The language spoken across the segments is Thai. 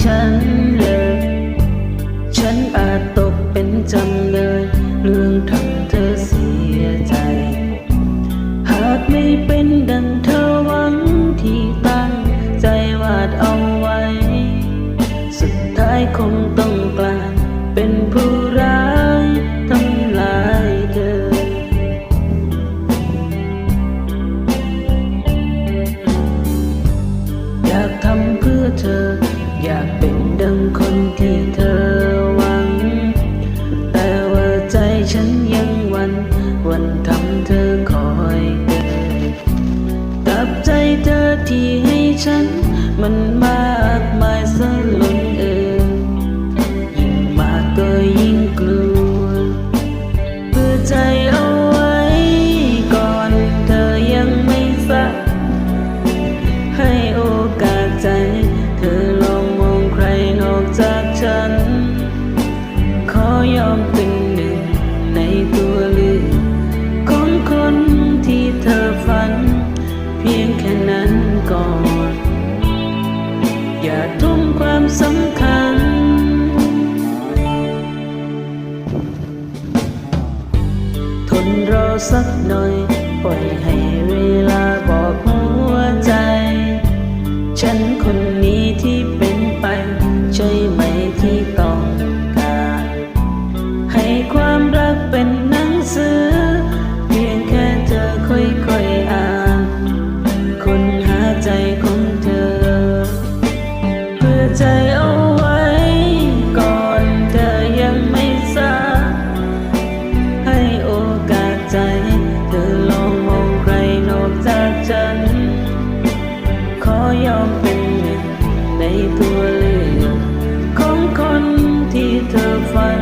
ฉันเลย ฉันอาจตกเป็นจำเลย เรื่องทำเธอเสียใจ หากไม่เป็นดังเธอ ก่อน อย่าทุ่มความสำคัญ ทนรอสักหน่อยปล่อยให้ อใจเอาไว้ ก่อนเธอยังไม่ทราบให้โอกาสใจ เธอลองมองใครนอกจากฉัน ขอยอมเป็นหนึ่งในตัวเลือกของคนที่เธอฝัน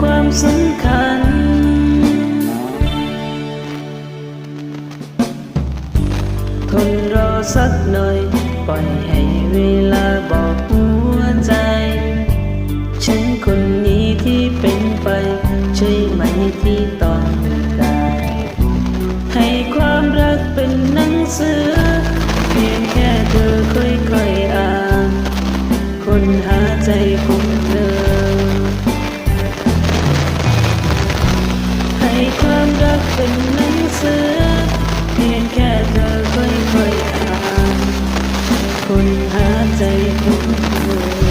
ความสำคัญ ทนรอสักหน่อย ปล่อยให้เวลาบอกหัวใจ ฉันคนนี้ที่เป็นไป ใช่ไหมที่ต่อ เป็นหนังสือเพียงแค่เธอค่อยๆอ่านคนหาใจของเธอ